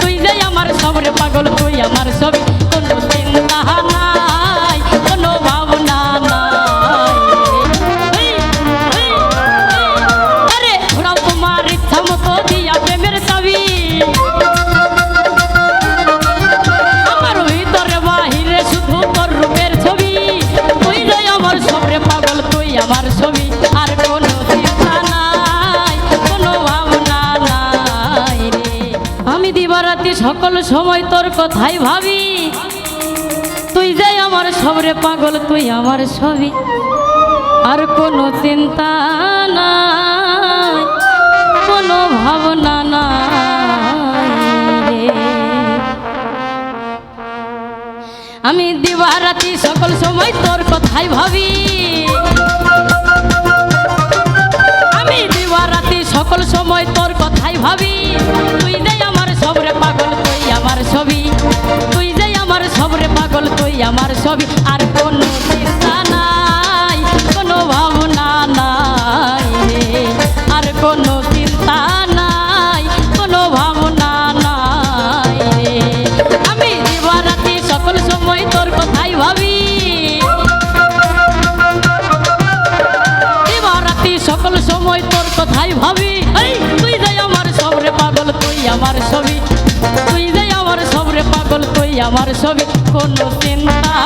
তুই যে আমার সবরে পাগল তুই আমার সবই। কোনো চিন্তা সকল সময় তোর কথাই ভাবি। তুই যাই আমার সবরে পাগল, তুই আমার সবই আর কোনো চিন্তা না কোনো ভাবনা না আমি দিবারাতি সকল সময় তোর কথাই ভাবি। আমি দিবারাতি সকল সময় তোর কথাই ভাবি। আমার সবই আর কোনো আমার সবে কোনো চিন্তা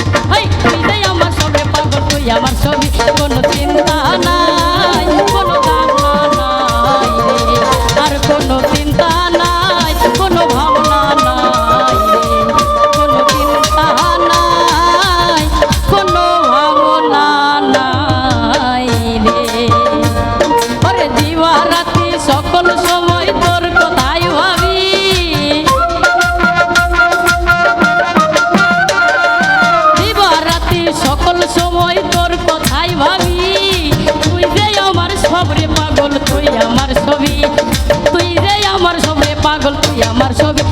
পাগল তুই আমার সবে